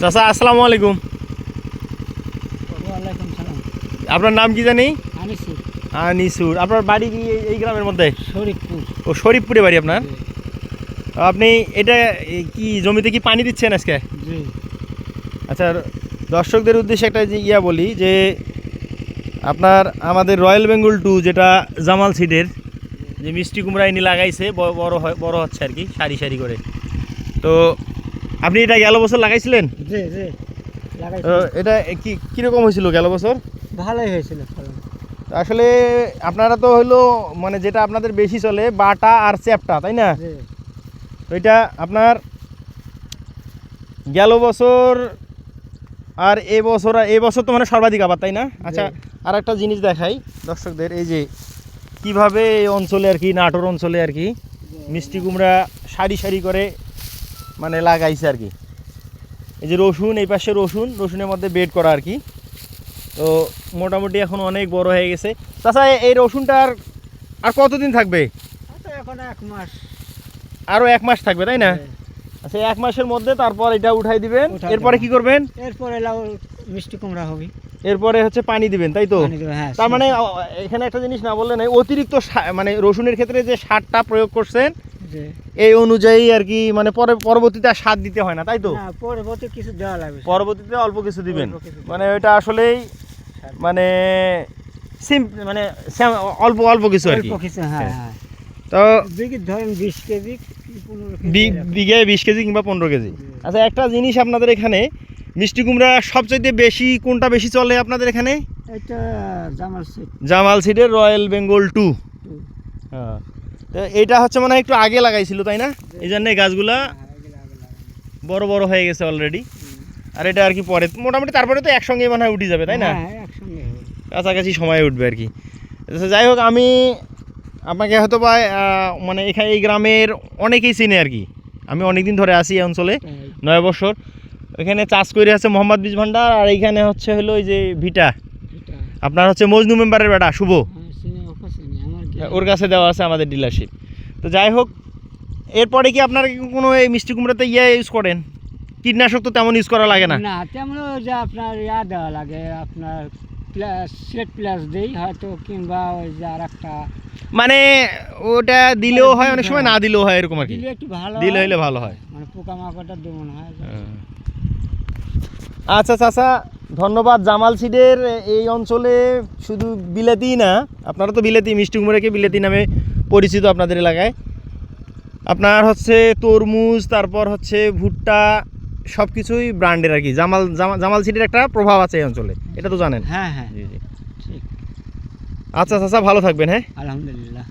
চাচা আসসালামু আলাইকুম। আপনার নাম কি জানি? আনিসি আনিসুর। আপনার বাড়ি কি এই- গ্রামের মধ্যে? শরীফপুর। ও শরীফপুরে বাড়ি আপনার? আপনি এটা কি জমিতে কি পানি দিচ্ছেন আজকে? আচ্ছা দর্শকদের উদ্দেশ্যে একটা যে ইয়া বলি যে আপনার আমাদের রয়্যাল বেঙ্গল টু যেটা জামাল সিডের যে মিষ্টি কুমড়া ইনি লাগাইছে বড় হয় বড় হচ্ছে আর কি সারি সারি করে। তো আপনি এটা গেল বছর লাগাইছিলেন? জি জি এটা কি কীরকম হয়েছিল গেল বছর? ভালোই হয়েছিল আসলে আপনারা তো হলো মানে যেটা আপনাদের বেশি চলে বাটা আর চ্যাপটা তাই না? ওইটা আপনার গেল বছর আর এ বছর আর এ বছর তো মানে সর্বাধিক আবার তাই না? আচ্ছা আর একটা জিনিস দেখাই দর্শকদের এই যে কীভাবে এই অঞ্চলে আর কি নাটোর অঞ্চলে আর কি মিষ্টি কুমড়া সারি সারি করে মানে লাগাইছে আর কি। এই যে রসুন এই পাশে রসুন রসুনের মধ্যে বেড করা আর কি। তো মোটামুটি এখন অনেক বড় হয়ে গেছে। তাছাড়া এই রসুনটা আর আর কতদিন থাকবে? তো এখন এক মাস। আরও এক মাস থাকবে তাই না? আচ্ছা এক মাসের মধ্যে তারপর এটা উঠাই দিবেন। এরপরে কি করবেন? এরপরে লাউ মিষ্টি কুমড়া হবে। এরপরে হচ্ছে পানি দিবেন তাই তো? হ্যাঁ তার মানে এখানে একটা জিনিস না বললেন এই অতিরিক্ত মানে রসুনের ক্ষেত্রে যে সারটা প্রয়োগ করছেন এই অনুযায়ী আর কি মানে পরে পরবর্তীতে আর সার দিতে হয় না তাই তো? পরবর্তী কিছু দেওয়া লাগবে পরবর্তীতে অল্প কিছু দিবেন। মানে এটা আসলেই মানে সিম মানে অল্প অল্প কিছু আর কি। হ্যাঁ হ্যাঁ। তো বিঘি ধরেন বিশ কেজি। বিঘায় বিশ কেজি কিংবা পনেরো কেজি। আচ্ছা একটা জিনিস আপনাদের এখানে মিষ্টি কুমড়া সবচাইতে বেশি কোনটা বেশি চলে আপনাদের এখানে? এটা জামাল সেট জামাল সিডের রয়্যাল বেঙ্গল টু হ্যাঁ। এটা হচ্ছে মানে একটু আগে লাগাইছিল তাই না? এই জন্য গাছগুলা বড় বড় হয়ে গেছে অলরেডি আর এটা আর কি পরে মোটামুটি তারপরে তো একসঙ্গে মনে হয় উঠে যাবে তাই না? হ্যাঁ। কাছাকাছি সময় উঠবে আর কি। আচ্ছা, যাই হোক আমি আপনাকে হয়তো বা মানে এখানে এই গ্রামের অনেকেই চিনে আর কি। আমি অনেক দিন ধরে আসি এই অঞ্চলে তাই, নয় বছর। ওইখানে চাষ করে আছে মোহাম্মদ বীজ ভান্ডার আর এইখানে হচ্ছে হলো ওই যে ভিটা। আপনার হচ্ছে মজনু মেম্বারের বেটা শুভ হ্যাঁ, চিনি, ওকে চিনি, আমার হ্যাঁ, জ্ঞান। ওর কাছে দেওয়া আছে আমাদের ডিলারশিপ তো যাই হোক এরপরে কি আপনারা কি কোনো এই মিষ্টি কুমড়াতে ইয়ে ইউজ করেন? কীটনাশক তো তেমন ইউজ করা লাগে না। না তেমন যে আপনার ইয়া দেওয়া লাগে আপনার প্লাস সেট প্লাস দেই হয়তো কিংবা ওই যে আর একটা মানে ওটা দিলেও হয় অনেক সময় না দিলেও হয় এরকম আর কি। দিলে একটু ভালো দিলে হয়। হইলে ভালো হয়। মানে পোকামাকড়টা দমন হয়। আচ্ছা চাচা ধন্যবাদ জামাল সিডের এই অঞ্চলে শুধু বিলেতি না আপনারা তো বিলেতি মিষ্টি কুমড়াকে বিলেতি নামে পরিচিত আপনাদের এলাকায়। আপনার হচ্ছে তরমুজ তারপর হচ্ছে ভুট্টা সব কিছুই ব্র্যান্ডের আর কি। জামাল জামা- জামাল সিডের একটা প্রভাব আছে এই অঞ্চলে এটা তো জানেন। হ্যাঁ হ্যাঁ। জি জি। আচ্ছা ভালো থাকবেন হ্যাঁ? আলহামদুলিল্লাহ।